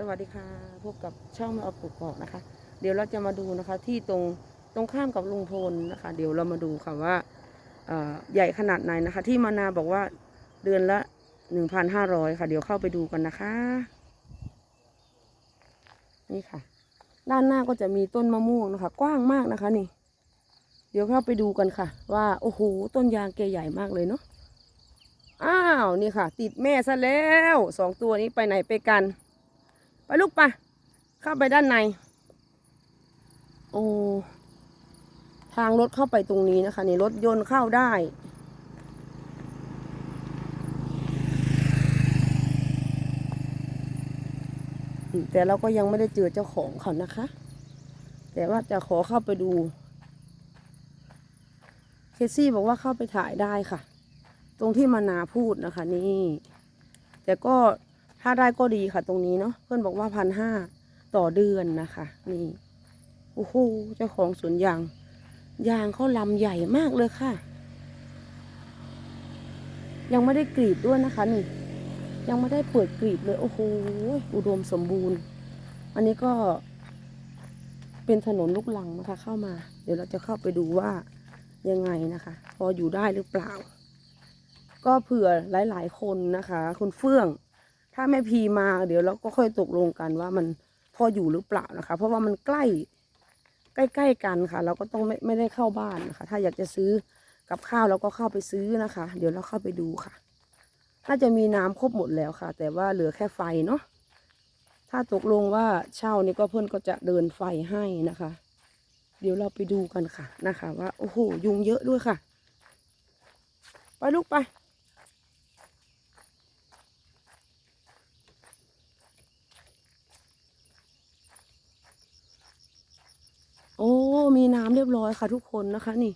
สวัสดีค่ะพบกับช่องแม่ออฟกกอกนะคะ เดี๋ยวเราจะมาดูนะคะที่ตรงตรงข้ามกับลุงพลนะคะ เดี๋ยวเรามาดูค่ะว่าใหญ่ขนาดไหนนะคะ ที่มานาบอกว่าเดือนละหนึ่งพันห้าร้อยค่ะ เดี๋ยวเข้าไปดูกันนะคะ นี่ค่ะ ด้านหน้าก็จะมีต้นมะม่วงนะคะ กว้างมากนะคะนี่ เดี๋ยวเข้าไปดูกันค่ะ ว่าโอ้โหต้นยางแกใหญ่มากเลยเนาะอ้าวนี่ค่ะ ติดแม่ซะแล้วสองตัวนี้ไปไหนไปกัน ไปลูกไป เข้าไปด้านใน โอ้ ทางรถเข้าไปตรงนี้นะคะนี่รถยนต์เข้าได้ แต่เราก็ยังไม่ได้เจอเจ้าของเขานะคะ แต่ว่าจะขอเข้าไปดู เคซี่บอกว่าเข้าไปถ่ายได้ค่ะ ตรงที่มานาพูดนะคะนี่ แต่ก็ ถ้าได้ก็ดีค่ะ ตรงนี้เนาะเพื่อนบอกว่าพันห้าต่อเดือนนะคะ นี่โอ้โหเจ้าของสวนยาง ยางเขาลำใหญ่มากเลยค่ะ ยังไม่ได้กรีดด้วยนะคะ นี่ ยังไม่ได้เปิดกรีดเลย โอ้โหอุดมสมบูรณ์ อันนี้ก็ เป็นถนนลูกลังนะคะ เข้ามา เดี๋ยวเราจะเข้าไปดูว่ายังไงนะคะ พออยู่ได้หรือเปล่า ก็เผื่อหลาย ๆ คนนะคะ คุณเฟื่อง ถ้าแม่พีมาเดี๋ยวเราก็ค่อยตกลงกันว่ามันพออยู่หรือเปล่านะคะ เพราะว่ามันใกล้ ใกล้ๆกันค่ะ เราก็ต้องไม่ไม่ได้เข้าบ้านนะคะ ถ้าอยากจะซื้อกับข้าวเราก็เข้าไปซื้อนะคะ เดี๋ยวเราเข้าไปดูค่ะ น่าจะมีน้ำครบหมดแล้วค่ะ แต่ว่าเหลือแค่ไฟเนาะถ้าตกลงว่าเช่านี่ก็เพื่อนก็จะเดินไฟให้นะคะ เดี๋ยวเราไปดูกันค่ะนะคะ ว่าโอ้โหยุงเยอะด้วยค่ะ ไปลูกไป โอ้ มีน้ำเรียบร้อยค่ะ ทุกคนนะคะ นี่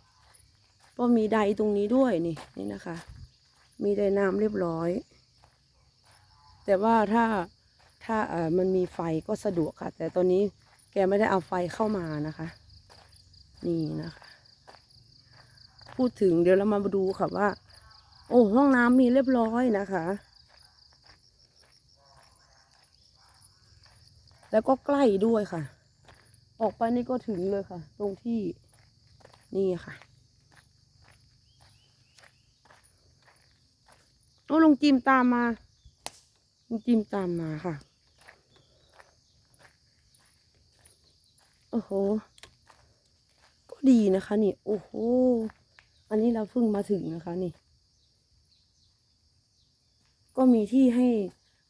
ก็มีไดตรงนี้ด้วยนี่นี่นะคะ มีไดน้ำเรียบร้อย แต่ว่าถ้าถ้าเออมันมีไฟก็สะดวกค่ะ แต่ตอนนี้แกไม่ได้เอาไฟเข้ามานะคะ นี่นะคะ พูดถึงเดี๋ยวเรามาดูค่ะว่า โอ้ห้องน้ำมีเรียบร้อยนะคะ แล้วก็ใกล้ด้วยค่ะ ออกไปนี่ก็ถึงเลยค่ะ ตรงที่นี่ค่ะโอ้ลงจิมตามมาลงจิมตามมาค่ะ โอ้โห ก็ดีนะคะ นี่ โอ้โห อันนี้เราเพิ่งมาถึงนะคะนี่ ก็มีที่ให้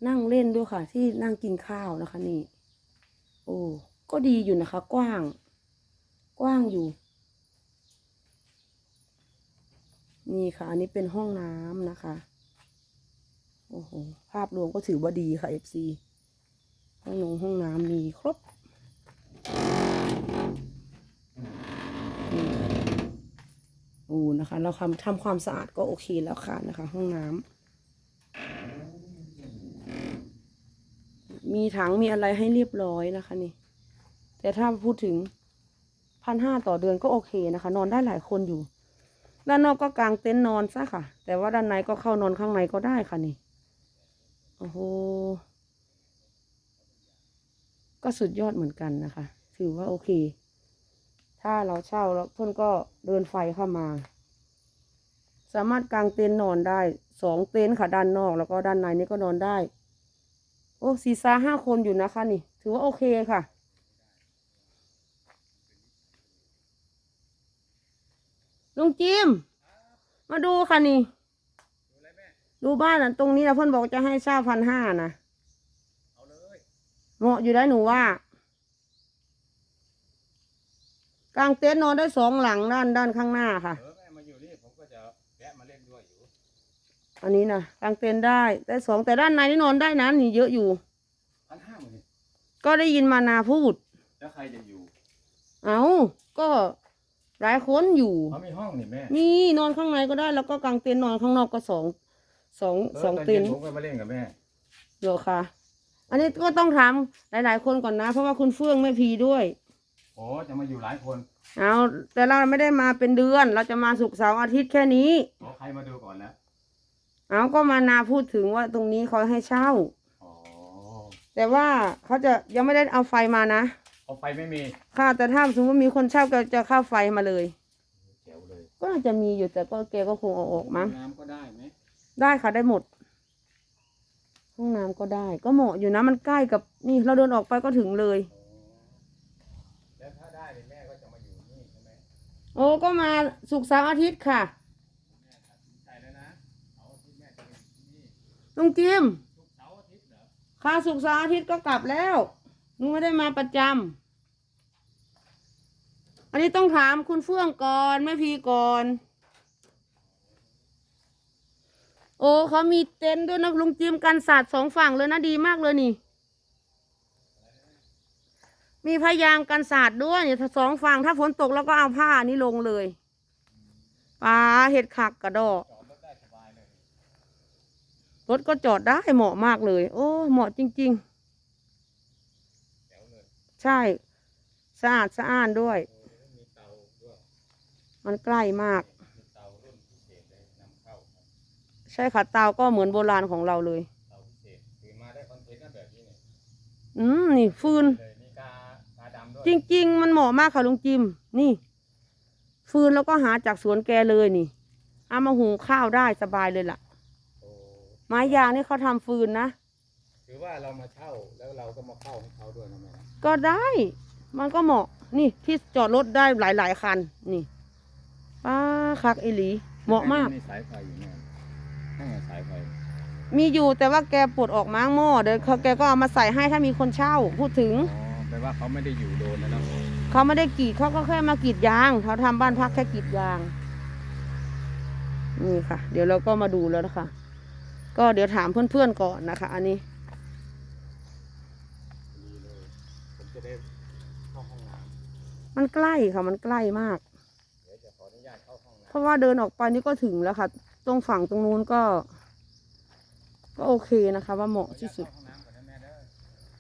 นั่งเล่นด้วยค่ะ ที่นั่งกินข้าวนะคะนี่ โอ้ ก็ดีอยู่นะคะ กว้าง กว้างอยู่ นี่ค่ะ อันนี้เป็นห้องน้ำนะคะ โอ้โห ภาพรวมก็ถือว่าดีค่ะ FC ห้องนงห้องน้ำมีครบโอ้นะคะ เราทำทำความสะอาดก็โอเคแล้วค่ะนะคะ ห้องน้ำมีถังมีอะไรให้เรียบร้อยนะคะนี่ แต่ถ้าพูดถึงพันห้าต่อเดือนก็โอเคนะคะ นอนได้หลายคนอยู่ ด้านนอกก็กางเต็นท์นอนซะค่ะ แต่ว่าด้านในก็เข้านอนข้างในก็ได้ค่ะนี่โอ้โหก็สุดยอดเหมือนกันนะคะ ถือว่าโอเค ถ้าเราเช่าแล้วเพื่อนก็เดินไฟเข้ามา สามารถกางเต็นท์นอนได้สองเต็นท์ค่ะด้านนอก แล้วก็ด้านในนี่ก็นอนได้ โอ้สี่ซาห้าคนอยู่นะคะนี่ ถือว่าโอเคค่ะ ลุง จิม มาดูค่ะนี่ ดูบ้านอะตรงนี้นะเพื่อนบอกจะให้เช่าพันห้านะเอาเลยเหมาะอยู่ได้หนูว่ากลางเต็นท์นอนได้สองหลังด้านด้านข้างหน้าค่ะ เออแม่มาอยู่นี่ผมก็จะแวะมาเล่นด้วยอยู่ อันนี้นะกลางเต็นท์ได้ได้สองแต่ด้านในนี่นอนได้นะนี่เยอะอยู่ พันห้าหมดนี่ก็ได้ยินมานาพูด แล้วใครจะอยู่ เอาก็ หลายคนอยู่ เขามีห้องนี่แม่นี่นอนข้างในก็ได้แล้วก็กางเต็นท์นอนข้างนอกก็สองสองสองตเต็นย็ท์ผมก็มาเล่นกับแม่เดี๋ยวค่ะ อันนี้ก็ต้องถามหลาย ๆ คนก่อนนะ เพราะว่าคุณเฟื่องไม่พีด้วยโอ้จะมาอยู่หลายคนเอาแต่เราไม่ได้มาเป็นเดือน เราจะมาสุกร์เสาร์อาทิตย์แค่นี้ขอใครมาดูก่อนแล้วเอาก็มานาพูดถึงว่าตรงนี้เขาให้เช่าอ๋อแแต่ว่าเขาจะยังไม่ได้เอาไฟมานะ เอาไฟไม่มีค่ะแต่ถ้าสมมติมีคนเช่าก็จะเข้าไฟมาเลย แจ๋วเลยก็น่าจะมีอยู่แต่ก็แกก็คงเอาออกมั้งน้ำก็ได้ไหมได้ค่ะได้หมดห้องน้ำก็ได้ ก็เหมาะอยู่นะมันใกล้กับนี่ เราเดินออกไปก็ถึงเลย แล้วถ้าได้เนี่ยแม่ก็จะมาอยู่นี่ใช่ไหมโอ้ก็มาสุกร์เสาร์อาทิตย์ค่ะใช่แล้วนะเอาที่แม่จะมาอยู่ที่นี่ลุงจิมทุกเสาร์อาทิตย์เหรอ ค่ะสุกร์เสาร์อาทิตย์ก็กลับแล้ว หนูไม่ได้มาประจำอันนี้ต้องถามคุณเฟื่องก่อนแม่พีก่อน โอ้เขามีเต็นท์ด้วยนะลุงจิมกันศาสตร์สองฝั่งเลยนะดีมากเลยนี่ มีพยางกันศาสตร์ด้วยเนี่ยสองฝั่งถ้าฝนตกแล้วก็เอาผ้านี้ลงเลยปลาเห็ดขักกระดอกจอดรถได้สบายเลยรถก็จอดได้เหมาะมากเลย โอ้ เหมาะจริงจ๋วเลยๆ ใช่ สะอาดสะอ้านด้วยโอ้ยมีเตาด้วยมันใกล้มากมีเตารุ่นพิเศษเลยนำเข้าครับใช่ค่ะเตาก็เหมือนโบราณของเราเลยเตาพิเศษตื่นมาได้คอนเทนต์นะแบบนี้เนี่ยอืม นี่ฟืนเลยมีกากาดำด้วยจริง ๆ มันเหมาะมากค่ะลุงจิม นี่ ฟืนแล้วก็หาจากสวนแกเลยนี่ เอามาหุงข้าวได้สบายเลยล่ะโอ้ไม้ยางนี่เขาทำฟืนนะ ถือว่าเรามาเช่าแล้วเราก็มาเข้าให้เขาด้วยนะแม่นะก็ได้ มันก็เหมาะ นี่ที่จอดรถได้หลายๆคัน นี่ป้าคักอีหลี เหมาะมากมีสายไฟอยู่แน่นั่นไงสายไฟมีอยู่แต่ว่าแกปลดออกม้างหม้อเดี๋ยวเขาแกก็เอามาใส่ให้ถ้ามีคนเช่า พูดถึง อ๋อแปลว่าเขาไม่ได้อยู่โดนนะเนาะเขาไม่ได้กรีดเขาก็แค่มากรีดยาง เขาทำบ้านพักแค่กรีดยาง นี่ค่ะ เดี๋ยวเราก็มาดูแล้วนะคะ ก็เดี๋ยวถามเพื่อนๆก่อนนะคะ อันนี้ ดีเลย ผม จะได้เข้าห้องน้มันใกล้ค่ะ มันใกล้มากำเดี๋ยวจะขออนุญาตเข้าห้องเพน้ำราะว่าเดินออกไปนี่ก็ถึงแล้วค่ะ ตรงฝั่งตรงนู้นก็ ก็โอเคนะคะ ว่าเหมาะที่สุดขออนุญาตเข้าห้องน้ำก่อนนะแม่เด้อ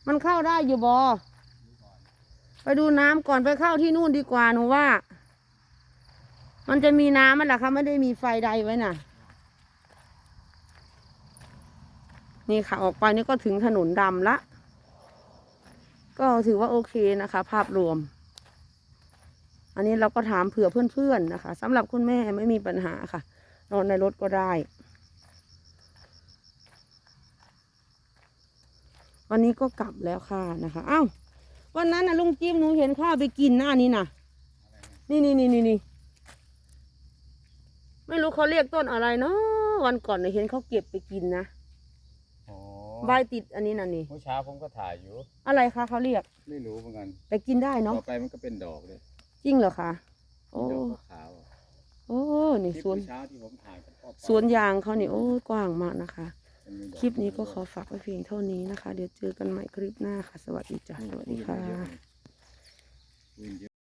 มันเข้าได้อยู่บอ ไปดูน้ำก่อนไปเข้าที่นู่นดีกว่าหนูว่า มันจะมีน้ำมันแหละค่ะไม่ได้มีไฟใดไว้น่ะ นี่ค่ะ ออกไปนี่ก็ถึงถนนดำละ ก็ถือว่าโอเคนะคะ ภาพรวม อันนี้เราก็ถามเผื่อเพื่อนๆนะคะสำหรับคุณแม่ไม่มีปัญหาค่ะ นอนในรถก็ได้ วันนี้ก็กลับแล้วค่ะนะคะเอ้าวันนั้นนะลุงจิ้มหนูเห็นข้าวไปกินหน้านี้นะนี่นี่นี่นี่นี่ไม่รู้เขาเรียกต้นอะไรเนาะวันก่อนนะเห็นเขาเก็บไปกินนะ ใบติดอันนี้น่ะนี่ เมื่อเช้าผมก็ถ่ายอยู่ อะไรคะเขาเรียก ไม่รู้เหมือนกันแต่กินได้เนาะ ต่อไปมันก็เป็นดอกเลยจริงเหรอคะ โอ้ดอกขาวๆอะโอ้ นี่คลิปสวน เมื่อเช้าที่ผมถ่ายกับพ่อปอสวนยางเขานี่โอ้กว้างมากนะคะ มันมีดอกคลิปนี้ก็ขอฝากไว้เพียงเท่านี้นะคะ เดี๋ยวเจอกันใหม่คลิปหน้าค่ะ สวัสดีจ้ะ สวัสดีค่ะปืนเยอะ